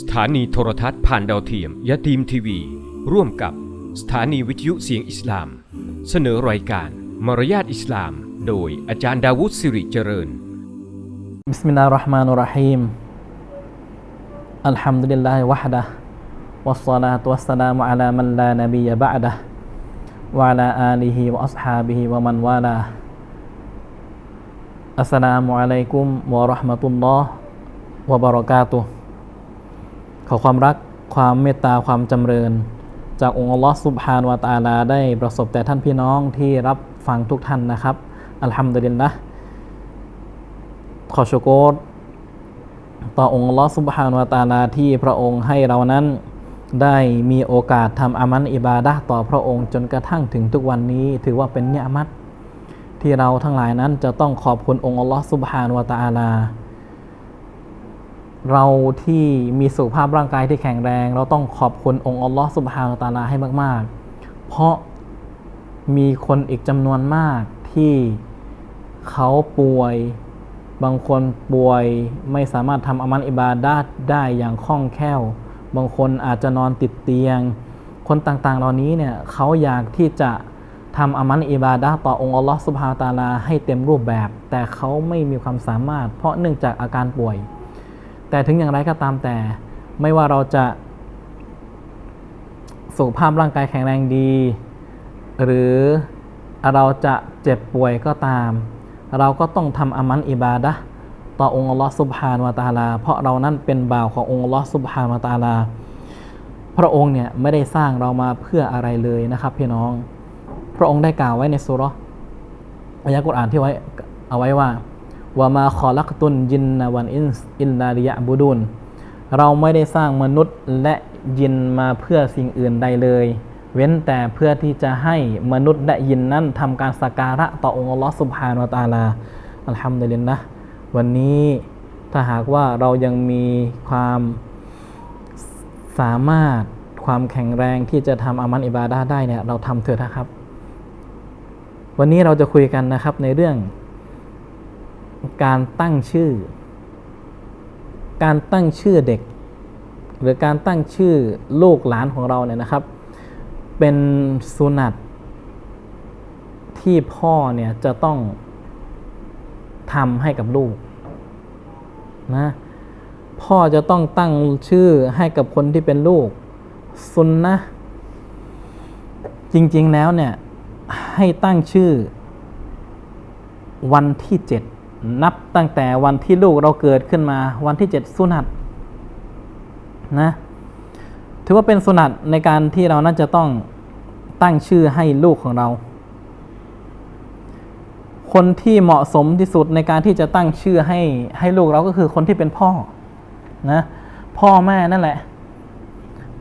สถานีโทรทัศน์ผ่านดาวเทียมยะทีมทีวี ร่วมกับสถานีวิทยุเสียงอิสลาม เสนอรายการ มารยาทอิสลาม โดยอาจารย์ดาวุฒิสิริเจริญ บิสมิลลาห์ราะห์มานุราะฮีมอัลฮัมดุลิลลาฮิวะฮดะวัสซลาตุวัสสลามุอะลามันลานบียะบะดะวะลาอาลีฮิวะอัศฮาบิฮิวะมันวาลาอัสสลามุอะลัยกุมวะราะห์มะตุลลอฮ์วะบะเราะกาตุฮ์ อความรักความเมตตาความจำเริญ จากองค์อัลลอฮ์ซุบฮานวะตาลา ได้ประสบแต่ท่านพี่น้องที่รับฟังทุกท่านนะครับ อัลฮัมดุลิลละขอชโกรต่อองค์อัลลอฮ์ซุบฮานวะตาลาที่พระองค์ให้เรานั้นได้มีโอกาสทำอามันอิบาดะต่อพระองค์จนกระทั่งถึงทุกวันนี้ถือว่าเป็นเนียมัตที่เราทั้งหลายนั้นจะต้องขอบคุณองค์อัลลอฮ์ซุบฮานวะตาลา เราที่มีสุขภาพร่างกายที่แข็งแรง เราต้องขอบคุณองค์อัลลอฮ์ซุบฮานวะตาลาให้มาก ๆ เพราะมีคนอีกจำนวนมากที่เขาป่วย บางคนป่วยไม่สามารถทำอามันอิบาดาได้อย่างคล่องแคล่ว บางคนอาจจะนอนติดเตียง คนต่างๆ เหล่านี้เนี่ยเขาอยากที่จะทำอามันอิบาดาต่อองค์อัลลอฮ์สุบฮานะฮูวะตาลาให้เต็มรูปแบบ แต่เขาไม่มีความสามารถ เพราะเนื่องจากอาการป่วย แต่ถึงอย่างไรก็ตามแต่ ไม่ว่าเราจะสุขภาพร่างกายแข็งแรงดี หรือเราจะเจ็บป่วยก็ตาม เราก็ต้องทำอามันอิบาดะต่อองค์อัลลอฮ์ซุบฮานวะตาลา เพราะเรานั้นเป็นบ่าวขององค์อัลลอฮ์ซุบฮานวะตาลา พระองค์เนี่ยไม่ได้สร้างเรามาเพื่ออะไรเลยนะครับพี่น้อง พระองค์ได้กล่าวไว้ในสุรอายะกุรอานที่ไว้เอาไว้ว่า ว่ามาขอลักตุนยินนวันอินอินลาริยะบูดุนเราไม่ได้สร้างมนุษย์และยินมาเพื่อสิ่งอื่นใดเลย เว้นแต่เพื่อที่จะให้มนุษย์และยินนั้นทำการสักการะต่อองค์อัลลอฮ์สุบฮานวตาลาอัลฮัมดุลิลละวันนี้ถ้าหากว่าเรายังมีความสามารถความแข็งแรงที่จะทำอามันอิบาดาได้เนี่ยเราทำเถอะนะครับ วันนี้เราจะคุยกันนะครับในเรื่อง การตั้งชื่อ การตั้งชื่อเด็ก หรือการตั้งชื่อลูกหลานของเราเนี่ยนะครับ เป็นสุนัตที่พ่อเนี่ยจะต้องทำให้กับลูกนะพ่อจะต้องตั้งชื่อให้กับคนที่เป็นลูกซุนนะจริงๆแล้วเนี่ยให้ตั้งชื่อวันที่เจ็ด นับตั้งแต่วันที่ลูกเราเกิดขึ้นมา วันที่เจ็ดสุนัตนะถือว่าเป็นสุนัตในการที่เราน่าจะต้องตั้งชื่อให้ลูกของเรา คนที่เหมาะสมที่สุดในการที่จะตั้งชื่อให้ให้ลูกเราก็คือคนที่เป็นพ่อนะพ่อแม่นั่นแหละ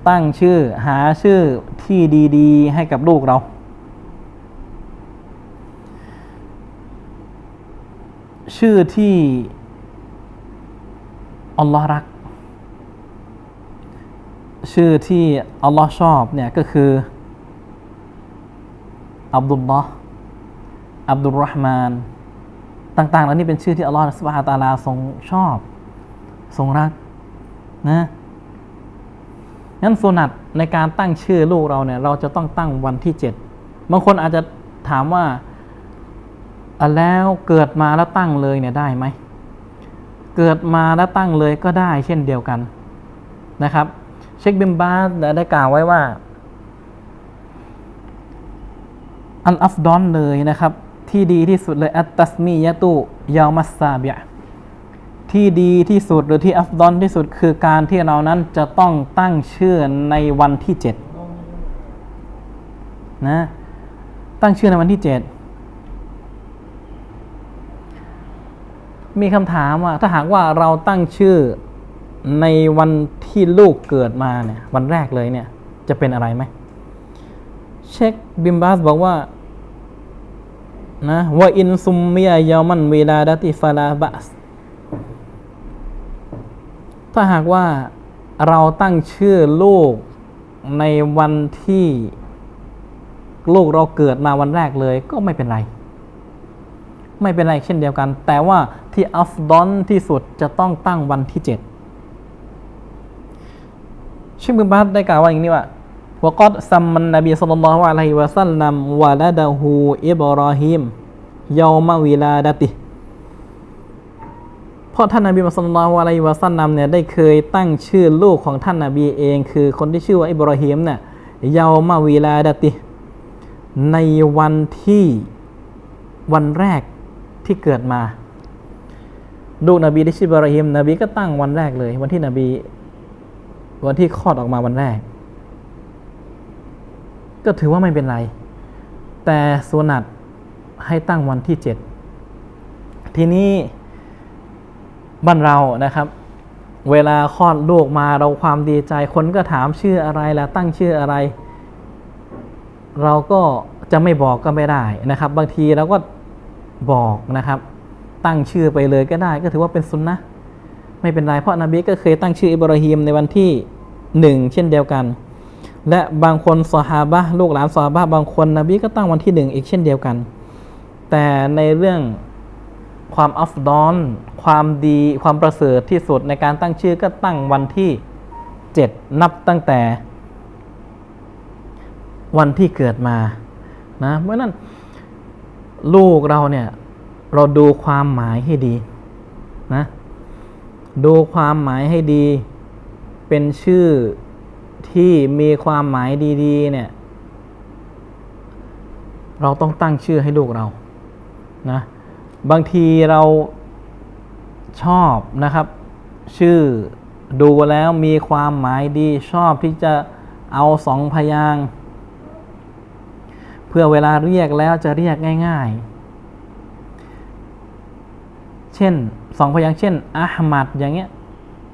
ตั้งชื่อหาชื่อที่ดี ๆ ให้กับลูกเรา ชื่อที่อัลลอฮ์รัก ชื่อที่อัลลอฮ์ชอบเนี่ยก็คืออับดุลลอฮ์อับดุลรอฮ์มาน ต่างๆ แล้วนี่เป็นชื่อที่อัลลอฮ์สุบฮานะตาลาทรงชอบ ทรงรักนะงั้นสุนัตในการตั้งชื่อลูกเราเนี่ย เราจะต้องตั้งวันที่เจ็ดบางคนอาจจะถามว่า แล้วเกิดมาแล้วตั้งเลยเนี่ยได้ไหม เกิดมาแล้วตั้งเลยก็ได้เช่นเดียวกันนะครับ เชคบิมบาสได้กล่าวไว้ว่า อันอัฟดอนเลยนะครับ ที่ดีที่สุดเลยอัตตัสมียะตุยามัสซาเบียที่ดีที่สุดหรือที่อัฟดอนที่สุดคือการที่เรานั้นจะต้องตั้งชื่อในวันที่เจ็ดนะตั้งชื่อในวันที่เจ็ด มีคำถามว่าถ้าหากว่าเราตั้งชื่อในวันที่ลูกเกิดมาเนี่ยวันแรกเลยเนี่ยจะเป็นอะไรไหมเช็คบิมบาสบอกว่านะว่าอินซุมมียยามันเวลาดติฟาลาบัสถ้าหากว่าเราตั้งชื่อลูกในวันที่ลูกเราเกิดมาวันแรกเลยก็ไม่เป็นไร ไม่เป็นไรเช่นเดียวกัน แต่ว่า ที่อัฟดอนที่สุดจะต้องตั้งวันที่เจ็ดชิบุบัตได้กล่าวว่าอย่างนี้ว่าวกอดซัมมันนบีสัลลัลลอฮุอะลัยฮิวะสัลลัมวะลาดะฮูอิบรอฮิมยอมะวิลาดะติเพราะท่านนบีมุฮัมมัดศ็อลลัลลอฮุอะลัยวะซัลลัมเนี่ยได้เคยตั้งชื่อลูกของท่านนบีเอง คือคนที่ชื่อว่าอิบราฮิมเนี่ยยาวมาวีลาดะติ ในวันที่วันแรกที่เกิดมา ลูกนบีที่ชื่ออิบราฮิมนบีก็ตั้งวันแรกเลย วันที่นบี วันที่คลอดออกมาวันแรก ก็ถือว่าไม่เป็นไร แต่สุนัตให้ตั้งวันที่เจ็ดทีนี้บ้านเรานะครับ เวลาคลอดลูกมาเราความดีใจคนก็ถามชื่ออะไรล่ะตั้งชื่ออะไร เราก็จะไม่บอกก็ไม่ได้นะครับ บางทีเราก็บอกนะครับ ตั้งชื่อไปเลยก็ได้ ก็ถือว่าเป็นสุนนะไม่เป็นไรเพราะนบีก็เคยตั้งชื่ออิบราฮิมในวันที่หนึ่งเช่นเดียวกัน และบางคนซอฮาบะลูกหลานซอฮาบะบางคนนบีก็ตั้งวันที่หนึ่งอีกเช่นเดียวกัน แต่ในเรื่องความอัฟดอน ความดีความประเสริฐที่สุดในการตั้งชื่อก็ตั้งวันที่เจ็ดนับตั้งแต่ วันที่เกิดมานะเพราะนั้นลูกเราเนี่ย เราดูความหมายให้ดีนะดูความหมายให้ดี เป็นชื่อที่มีความหมายดีๆ เนี่ย เราต้องตั้งชื่อให้ลูกเรานะบางทีเราชอบนะครับ ชื่อดูแล้วมีความหมายดีชอบที่จะเอาสองพยาง เพื่อเวลาเรียกแล้วจะเรียกง่าย ๆ เช่นสองพยางค์เช่นอาหมัดอย่างเงี้ย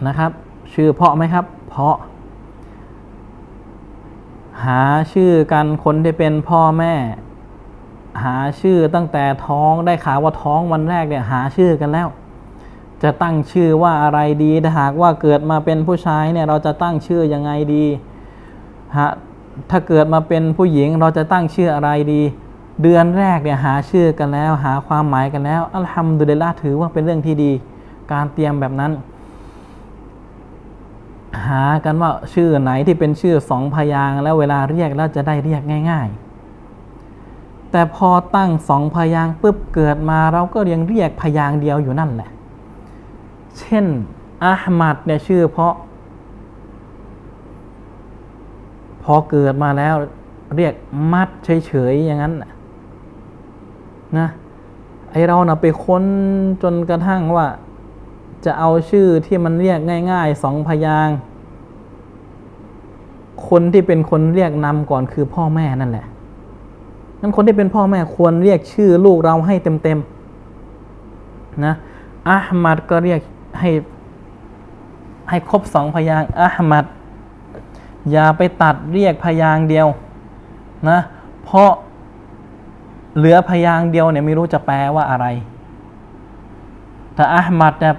นะครับ ชื่อเพาะไหมครับ เพาะ หาชื่อกันคนที่เป็นพ่อแม่ หาชื่อตั้งแต่ท้องได้ข่าวว่าท้องวันแรกเนี่ยหาชื่อกันแล้ว จะตั้งชื่อว่าอะไรดีถ้าหากว่าเกิดมาเป็นผู้ชายเนี่ยเราจะตั้งชื่อยังไงดีฮะถ้าเกิดมาเป็นผู้หญิงเราจะตั้งชื่ออะไรดี เดือนแรกเนี่ยหาชื่อกันแล้ว หาความหมายกันแล้ว อัลฮัมดุลิลละถือว่าเป็นเรื่องที่ดี การเตรียมแบบนั้น หากันว่าชื่อไหนที่เป็นชื่อสองพยางแล้วเวลาเรียกแล้วจะได้เรียกง่าย ๆ แต่พอตั้งสองพยางปุ๊บเกิดมาเราก็ยังเรียกพยางเดียวอยู่นั่นแหละ เช่นอาหมัดเนี่ยชื่อเพราะ พอเกิดมาแล้วเรียกมัดเฉยๆอย่างนั้นนะ นะไอเรานะไปค้นจนกระทั่งว่า จะเอาชื่อที่มันเรียกง่ายๆสองพยางคนที่เป็นคนเรียกนำก่อนคือพ่อแม่นั่นแหละนั้นคนที่เป็นพ่อแม่ควรเรียกชื่อลูกเราให้เต็มๆนะอาหมัดก็เรียกให้ให้ครบสองพยางอาหมัดอย่าไปตัดเรียกพยางเดียวนะเพราะ เหลือพยางค์เดียวเนี่ยไม่รู้จะแปลว่าอะไร แต่อาหมัดเนี่ย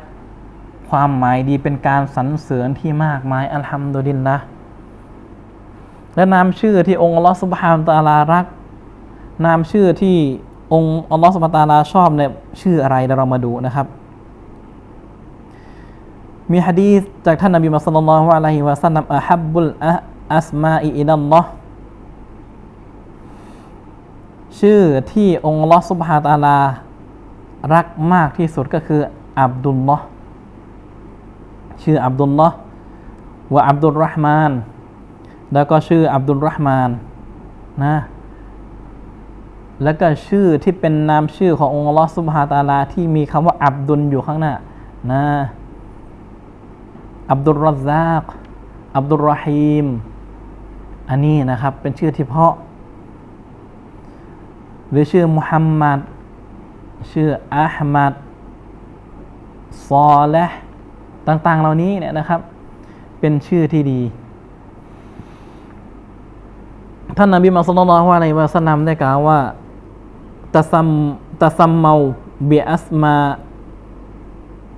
ความหมายดีเป็นการสรรเสริญที่มากมายอัลฮัมดุลิลละและนามชื่อที่องค์อัลลอฮฺสุบฮานตาลารัก นามชื่อที่องค์อัลลอฮฺสุบฮานตาลาชอบเนี่ยชื่ออะไรเดี๋ยวเรามาดูนะครับ มีฮะดีษจากท่านนบีมุฮัมมัดศ็อลลัลลอฮุอะลัยฮิวะซัลลัมอะฮับบุลอะอัสมาอิอิลัลลอฮ์ ชื่อที่องค์ลอสุบฮาตาลา รักมากที่สุดก็คืออับดุลลอฮ์ชื่ออับดุลลอฮ์วะอับดุลรหมาน แล้วก็ชื่ออับดุลรหมานนะแล้วก็ชื่อที่เป็นนามชื่อขององค์ลอสุบฮาตาลา ที่มีคำว่าอับดุลอยู่ข้างหน้านะอับดุลรซซากอับดุลรอฮีม อันนี้นะครับเป็นชื่อที่เพาะ หรือชื่อมุฮัมมัดชื่ออาห์มัดซอและต่างๆ เหล่านี้เนี่ยนะครับ เป็นชื่อที่ดี ท่านนบีมุฮัมมัดศ็อลลัลลอฮุอะลัยฮิวะซัลลัมได้กล่าวว่าตะซัมตะซัมเมาเบิอัสมา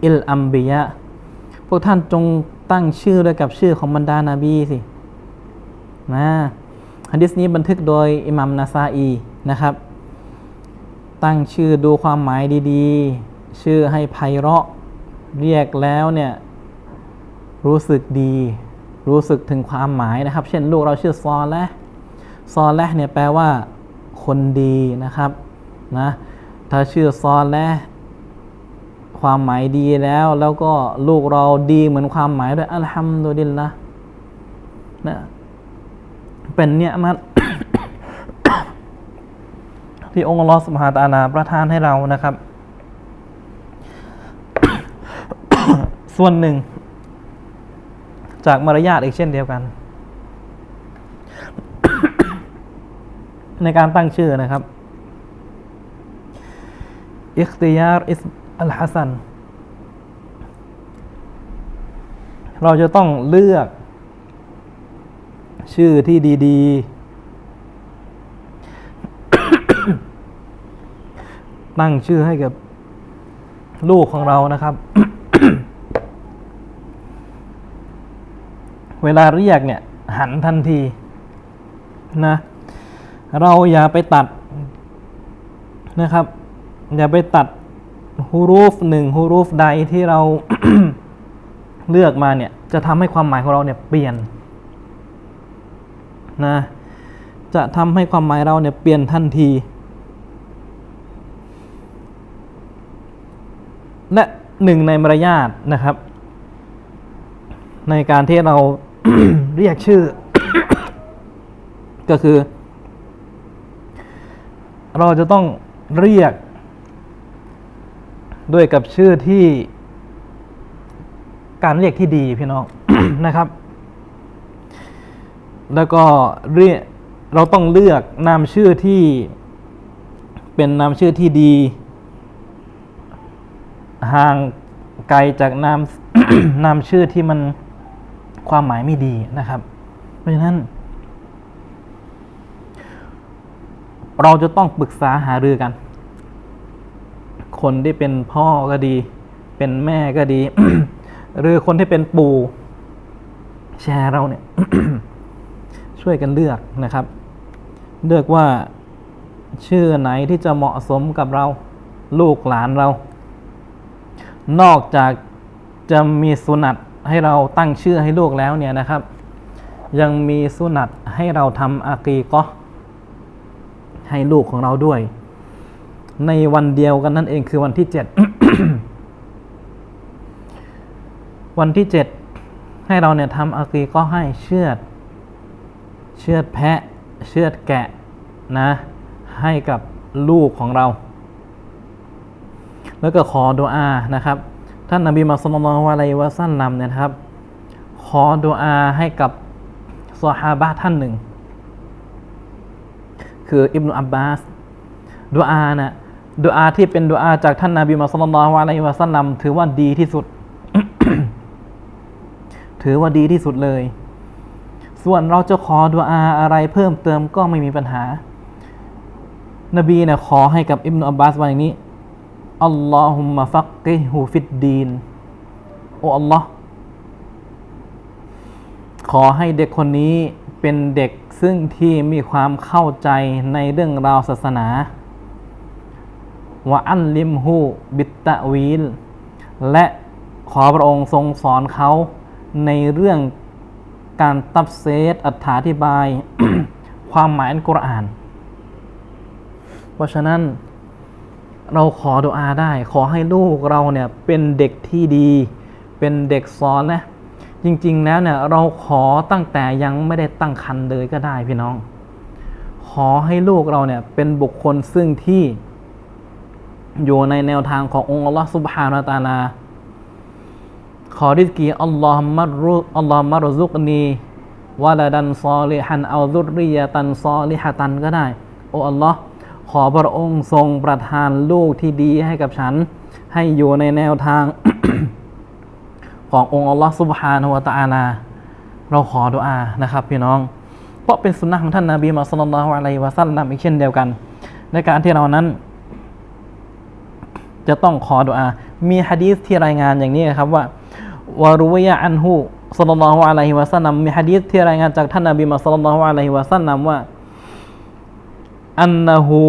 อิลอัมบิยะพวกท่านจงตั้งชื่อด้วยกับชื่อของบรรดานาบีสินะฮะดิษนี้บันทึกโดยอิหมัมนาซาอีนะครับ ตั้งชื่อดูความหมายดีๆ ชื่อให้ไพเราะ เรียกแล้วเนี่ยรู้สึกดี รู้สึกถึงความหมายนะครับ เช่นลูกเราชื่อซอและซอและเนี่ยแปลว่า คนดีนะครับนะถ้าชื่อซอและความหมายดีแล้ว แล้วก็ลูกเราดีเหมือนความหมายด้วยอัลฮัมดุลิลละนะเป็นเนี่ยมัน ที่องค์ลอสุบฮาตอาลาประทานให้เรานะครับ ส่วนหนึ่ง จากมารยาทอีกเช่นเดียวกัน ในการตั้งชื่อนะครับอิคติยารอิสอัลฮัสันเราจะต้องเลือกชื่อที่ดี ๆ ตั้งชื่อให้กับลูกของเรานะครับ เวลาเรียกเนี่ย หันทันทีนะ เราอย่าไปตัดนะครับ อย่าไปตัดฮูรูฟหนึ่งฮูรูฟใดที่เราเลือกมาเนี่ย จะทำให้ความหมายของเราเนี่ยเปลี่ยนนะ จะทำให้ความหมายเราเนี่ยเปลี่ยนทันที และหนึ่งในมารยาทนะครับ ในการที่เราเรียกชื่อ ก็คือ เราจะต้องเรียก ด้วยกับชื่อที่ การเรียกที่ดีพี่น้องนะครับ แล้วก็เรียกเราต้องเลือกนามชื่อที่เป็นนามชื่อที่ดี ห่างไกลจากนามนามชื่อที่มันความหมายไม่ดีนะครับ เพราะฉะนั้น เราจะต้องปรึกษาหารือกัน คนที่เป็นพ่อก็ดี เป็นแม่ก็ดี หรือคนที่เป็นปู่แชร์เราเนี่ย ช่วยกันเลือกนะครับ เลือกว่าชื่อไหนที่จะเหมาะสมกับเราลูกหลานเรา นอกจากจะมีสุนัตให้เราตั้งชื่อให้ลูกแล้วเนี่ยนะครับ ยังมีสุนัตให้เราทำอากีก็ให้ลูกของเราด้วย ในวันเดียวกันนั่นเองคือวันที่เจ็ดวันที่เจ็ดให้เราเนี่ยทำอากีก็ให้เชือด เชือดแพะ เชือดแกะนะ ให้กับลูกของเรา แล้วก็ขอดุอานะครับ ท่านนบีมุฮัมมัดศ็อลลัลลอะลัยฮิวะซัลลัมเนี่ยนะครับ ขอดุอาให้กับซอฮาบะท่านหนึ่ง คืออิบนุอับบาสดุอานะดุอาที่เป็นดุอาจากท่านนบีมุฮัมมัดศ็อลลัลลอะลัยฮิวะซัลลัมถือว่าดีที่สุด ถือว่าดีที่สุดเลย ส่วนเราจะขอดุอาอะไรเพิ่มเติมก็ไม่มีปัญหา นบีเนี่ยขอให้กับอิบนุอับบาสว่าอย่างนี้ อัลลอฮุมะฟักกิฮูฟิดดีน โอ้อัลลอฮ์ขอให้เด็กคนนี้เป็นเด็กซึ่งที่มีความเข้าใจในเรื่องราวศาสนาวะอันลิมฮูบิตตะวีล และขอพระองค์ทรงสอนเขาในเรื่องการตับเซตอธิบาย ความหมายอันกุรอาน เพราะฉะนั้น เราขอดุอาได้ ขอให้ลูกเราเนี่ยเป็นเด็กที่ดี เป็นเด็กสอนนะจริงๆ แล้วเนี่ยเราขอตั้งแต่ยังไม่ได้ตั้งครรภ์เลยก็ได้พี่น้อง ขอให้ลูกเราเนี่ยเป็นบุคคลซึ่งที่อยู่ในแนวทางขององค์อัลลอฮฺสุบฮานาตาลา ขอริสกีอัลลอฮ์มัรุอัลลอฮ์มารซุกนีวะลาดันซอลิฮันเอาซุริยะตันซอลิฮะตันก็ได้ โอ้อัลลอฮ์ ขอพระองค์ทรงประทานลูกที่ดีให้กับฉัน ให้อยู่ในแนวทางขององค์อัลลอฮ์ซุบฮานะฮูวะตะอาลา เราขอดุอานะครับพี่น้อง เพราะเป็นสุนนะของท่านนาบีมุฮัลลัลลอฮุอะลัยฮิวะซัลลัมอีกเช่นเดียวกัน ในการที่เรานั้น จะต้องขอดุอา มีฮะดีษที่รายงานอย่างนี้ครับว่าวารุวยะอันฮูสัลลัลลอฮุอะลัยฮิวะซัลลัมมีฮะดีษที่รายงานจากท่านนบีมุฮัลลัลลอฮุอะลัยฮิวะซัลลัมว่า อันนะฮู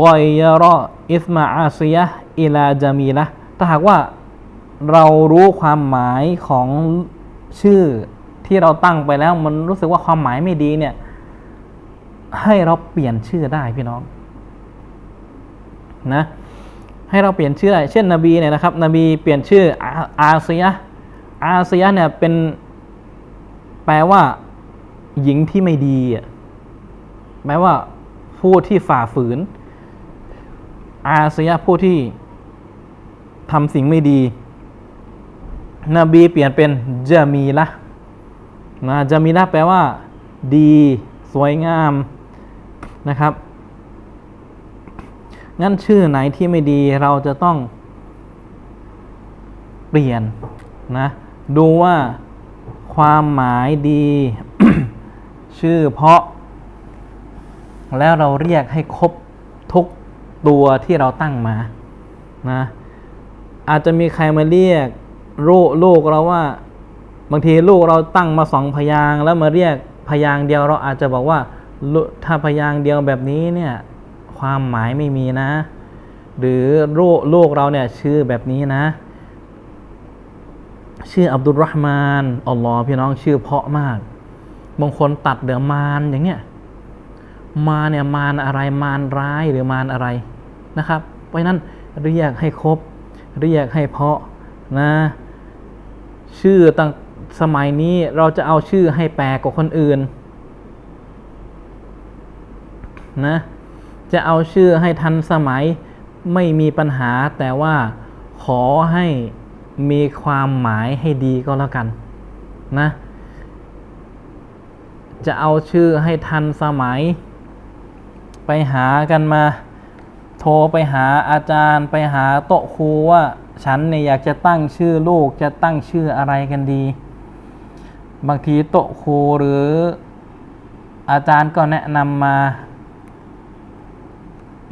กอยรออิสมาอาซียะอิลาจามีละถ้าหากว่าเรารู้ความหมายของชื่อที่เราตั้งไปแล้ว มันรู้สึกว่าความหมายไม่ดีเนี่ย ให้เราเปลี่ยนชื่อได้พี่น้อง นะ ให้เราเปลี่ยนชื่อได้เช่นนบีเนี่ยนะครับ นบีเปลี่ยนชื่ออาเซียอาเซียเนี่ยเป็น แปลว่า หญิงที่ไม่ดีอะแปลว่า ผู้ที่ฝ่าฝืน อาเซียะผู้ที่ทำสิ่งไม่ดี นบีเปลี่ยนเป็นจามีละนะจามีละแปลว่า ดี สวยงามนะครับ งั้นชื่อไหนที่ไม่ดีเราจะต้องเปลี่ยนนะดูว่าความหมายดี ชื่อเพราะ แล้วเราเรียกให้ครบทุกตัวที่เราตั้งมานะอาจจะมีใครมาเรียกลูกลูกเราว่า บางทีลูกเราตั้งมาสองพยางแล้วมาเรียกพยางเดียวเราอาจจะบอกว่าถ้าพยางเดียวแบบนี้เนี่ยความหมายไม่มีนะ หรือลูกลูกเราเนี่ยชื่อแบบนี้นะ ชื่ออับดุลรอฮ์มานอัลลอฮ์พี่น้องชื่อเพาะมากบางคนตัดเดือมานอย่างเงี้ย มาเนี่ยมารอะไรมารร้ายหรือมารอะไรนะครับ เพราะนั้นเรียกให้ครบเรียกให้เพาะนะชื่อตั้งสมัยนี้เราจะเอาชื่อให้แปลกกว่าคนอื่นนะจะเอาชื่อให้ทันสมัยไม่มีปัญหาแต่ว่าขอให้มีความหมายให้ดีก็แล้วกันนะจะเอาชื่อให้ทันสมัย ไปหากันมา โทรไปหาอาจารย์ ไปหาโต๊ะครูว่า ฉันเนี่ยอยากจะตั้งชื่อลูกจะตั้งชื่ออะไรกันดี บางทีโต๊ะครูหรืออาจารย์ก็แนะนำมา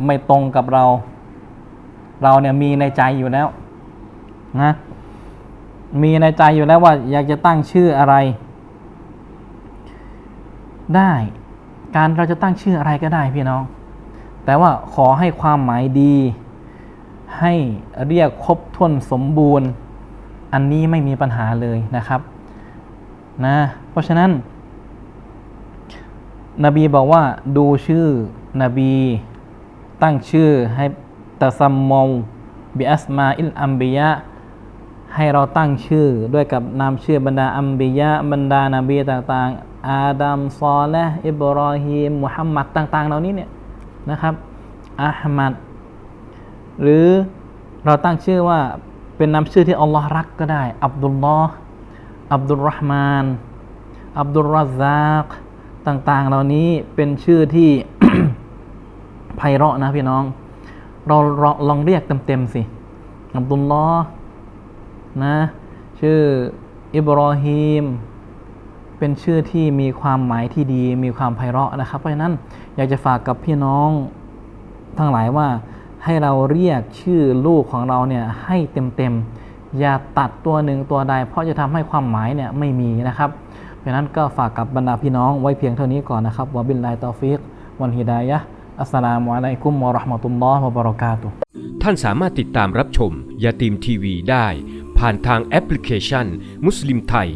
ไม่ตรงกับเรา เราเนี่ยมีในใจอยู่แล้วนะมีในใจอยู่แล้วว่าอยากจะตั้งชื่ออะไร ได้ การเราจะตั้งชื่ออะไรก็ได้พี่น้อง แต่ว่าขอให้ความหมายดี ให้เรียกครบถ้วนสมบูรณ์ อันนี้ไม่มีปัญหาเลยนะครับนะเพราะฉะนั้น นบีบอกว่าดูชื่อนบีตั้งชื่อให้ตะซัมมงบิอัสมาอิลอัมบียะให้เราตั้งชื่อด้วยกับนามชื่อบรรดาอัมบียะบรรดานาบีต่างๆ อาดัมซอและอิบรอฮีมมุฮัมมัดต่าง ๆ เหล่านี้เนี่ยนะครับอัลมัดหรือเราตั้งชื่อว่าเป็นนามชื่อที่อัลลอฮ์รักก็ได้ อับดุลลอฮ์อับดุลรห์มาน อับดุลรัซซากต่าง ๆ เหล่านี้เป็นชื่อที่ไพเราะนะพี่น้อง เราลองลองเรียกเต็มๆสิ อับดุลลอฮ์นะ ชื่ออิบรอฮีม เป็นชื่อที่มีความหมายที่ดี มีความไพเราะนะครับ เพราะฉะนั้นอยากจะฝากกับพี่น้องทั้งหลายว่าให้เราเรียกชื่อลูกของเราเนี่ยให้เต็มๆ อย่าตัดตัวหนึ่งตัวใด เพราะจะทำให้ความหมายเนี่ยไม่มีนะครับ เพราะฉะนั้นก็ฝากกับบรรดาพี่น้องไว้เพียงเท่านี้ก่อนนะครับวะบิลลาฮิตอฟิกวันฮิดายะอัสสลามุอะลัยกุมวะราะห์มะตุลลอฮ์วะบะเราะกาตุท่านสามารถติดตามรับชมยาตีมทีวีได้ ผ่านทางแอปพลิเคชัน มุสลิมไทย